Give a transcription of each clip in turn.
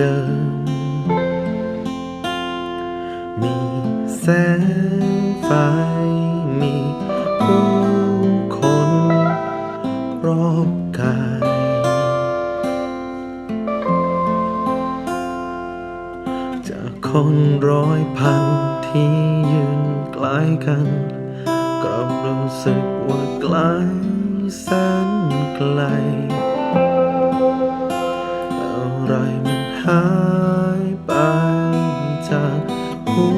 เดิม มีแสงไฟ มีผู้คนรอบกาย จากคนร้อยพันที่ยืนใกล้กันกลับรู้สึกว่าไกลแสนไกลอะไรมันายไปจากหั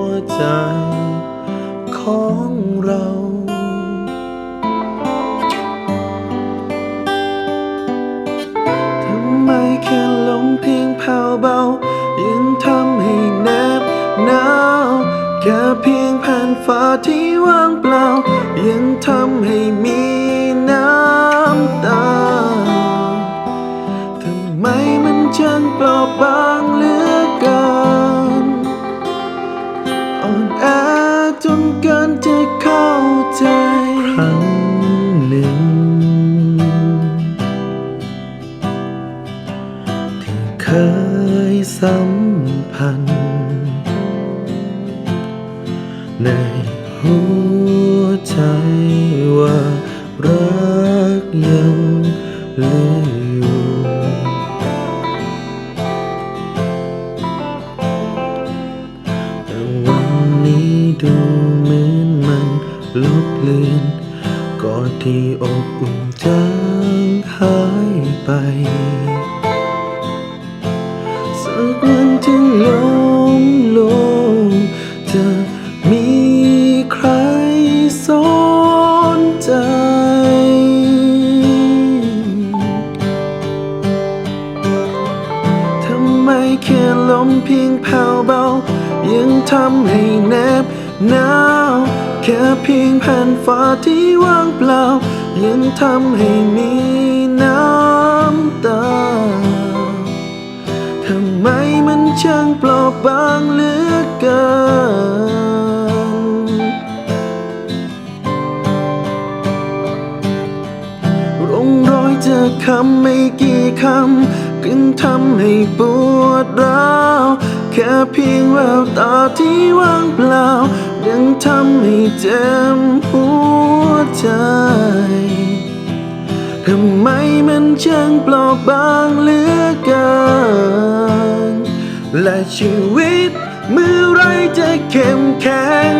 วใจของเราทำไมแค่ลมเพียงแผ่วเบา ยังทำให้แนบหนาวแค่เพียงแผ่นฟ้าที่ว่างเปล่า ยังทำให้มี เคยสัมพันธ์ ในหัวใจว่ารักยังเหลืออยู่ แต่วันนี้ดูเหมือนมันลบเลือนก่อนที่อบอุ่นจางหายไป กวันที่ลมลงจะมีใครสนใจ ทำไมแค่ลมเพียงแผ่วเบา ยังทำให้แนบหนาวแค่เพียงแผ่นฟ้าที่ว่างเปล่า ยังทำให้มีน้ำตา ช่างเปลาบบางเหลือเกิน ร่องรอยจากคำไม่กี่คำจึงทำให้ปวดร้าวแค่เพียงแววตาที่ว่างเปล่า ยังทำให้เจ็บหัวใจทำไมมันช่างเปลาบบาง ชีวิต เมื่อไรจะเข้มแข็ง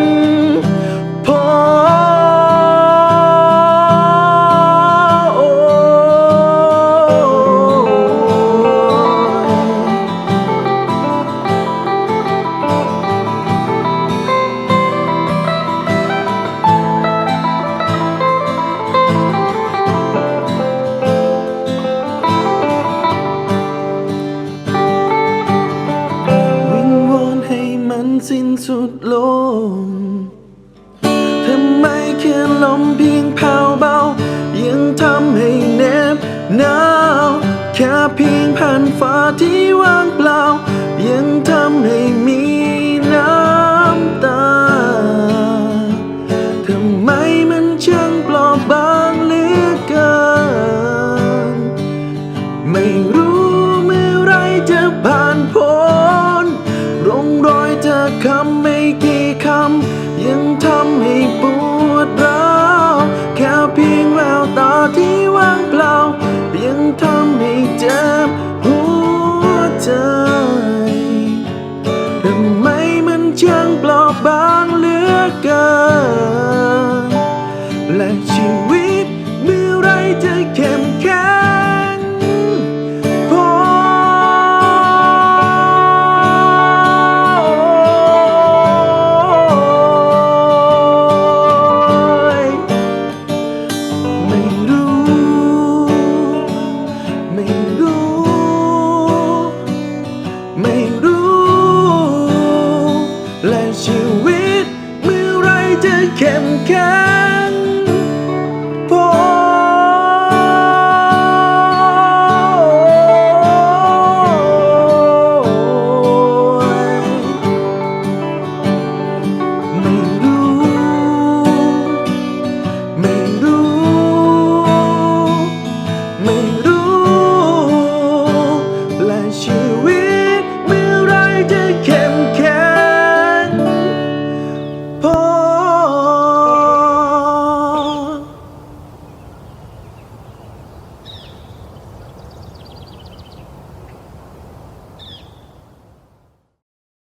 ลมเพียงแผ่วเบา ยังทำให้เน็บหนาวแค่เพียงแผ่นฟ้าที่ว่างเปล่า ยังทำให้มีน้ำตาทำไมมันช่างปลอบบางเหลือเกิน ไม่รู้ เข้มแข็งพอไม่รู้ ไม่รู้ ไม่รู้